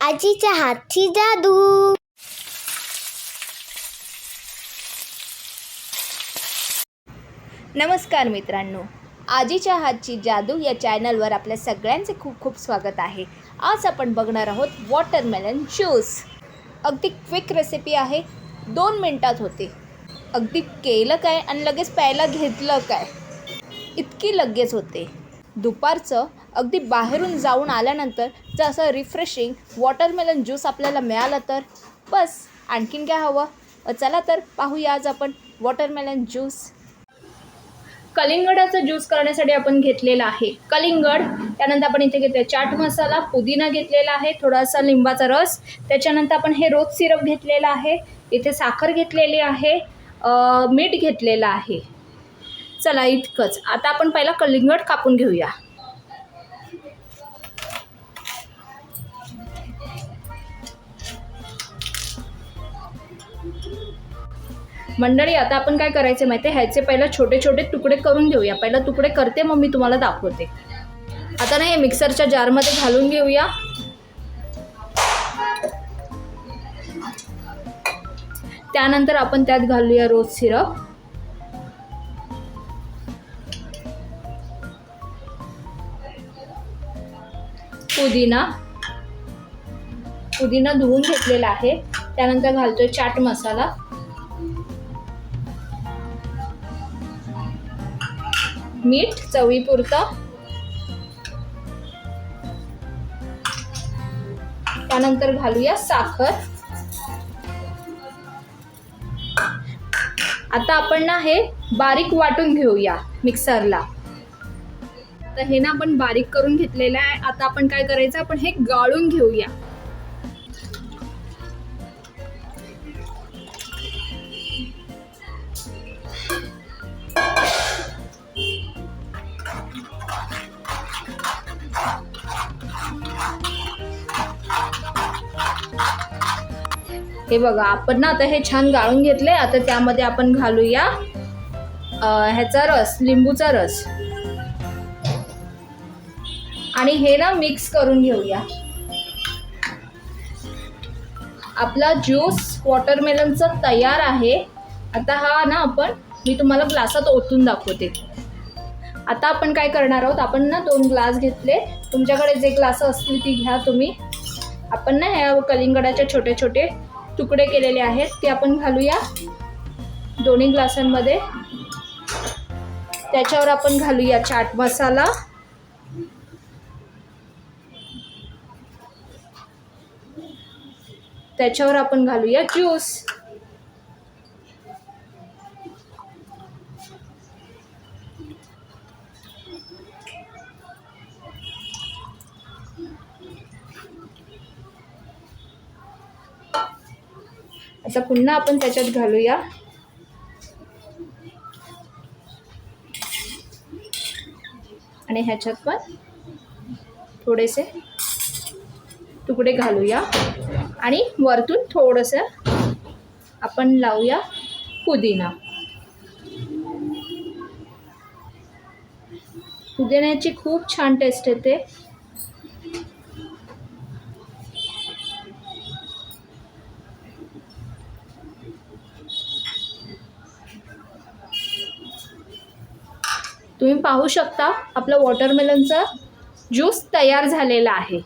आजीच्या हातची जादू. नमस्कार मित्रांनो. आजीच्या हातची जादू या चॅनलवर आपल्या सगळ्यांचे खूप खूप स्वागत आहे. आज आपण बघणार आहोत वॉटरमेलन ज्यूस अगदी क्विक रेसिपी आहे. दोन मिनटात होते. अगदी केलं काय आणि लगेच प्यायला घेतलं काय? इतकी लगेच होते. दुपारचं अगदी बाहेरून जाऊन आल्यानंतर जर असं रिफ्रेशिंग वॉटरमेलन ज्यूस आपल्याला मिळालं तर. बस आणखीन काय हवं? चला तर पाहूया आज आपण वॉटरमेलन ज्यूस कलिंगडाचा ज्यूस करण्यासाठी आपण घेतलेला आहे. कलिंगड त्यानंतर आपण इथे घेतलं चाट मसाला पुदिना घेतलेला आहे थोडासा लिंबाचा रस. त्याच्यानंतर आपण हे रोज सिरप घेतलेला आहे. इथे साखर घेतलेली आहे. मीठ घेतलेलं आहे. चला इतकंच. आता आपण पहिला कलिंगड कापून घेऊया. मंडळी आता आपण काय करायचे माहिती आहे ह्याचे पहिला छोटे छोटे तुकडे करून घेऊया. पहिला तुकडे करते मग मी तुम्हाला दाखवते. आता ना हे मिक्सरच्या जारमध्ये घालून घेऊया. त्यानंतर आपण त्यात घालूया रोज सिरप. पुदिना. पुदिना धुवून घेतलेला आहे. त्यानंतर घालतोय चाट मसाला. मीठ चवीपुरतं त्यानंतर घालूया साखर. आता आपण ना हे बारीक वाटून घेऊया मिक्सरला. तर हे ना आपण बारीक करून घेतलेलं आहे. आता आपण काय करायचं? आपण हे गाळून घेऊया. हे बघा आपण ना आता हे छान गाळून घेतले आता त्यामध्ये आपण घालूया ह्याचा रस लिंबूचा रस. आणि हे ना मिक्स करून घेऊया. आपला ज्यूस वॉटरमेलनचा तयार आहे. आता हा ना आपण मी तुम्हाला ग्लासात ओतून दाखवते. आता आपण काय करणार आहोत आपण ना दोन ग्लास घेतले. तुमच्याकडे जे ग्लास असतील ती घ्या तुम्ही. आपण ना ह्या कलिंगडाच्या छोटे छोटे तुकडे केलेले आहेत ते आपण घालूया. दोन्ही ग्लासांमध्ये. त्याच्यावर आपण घालूया चाट मसाला. त्याच्यावर आपण घालूया ज्यूस. आता पुन्हा आपण त्याच्यात घालूया. आणि ह्याच्यात पण थोडेसे तुकडे घालूया. आणि वरतून थोडंसं आपण लावूया पुदिना. पुदिन्याची खूप छान टेस्ट येते. तुम्ही पाहू शकता आपलं वॉटरमेलनचा ज्यूस तयार झालेला आहे.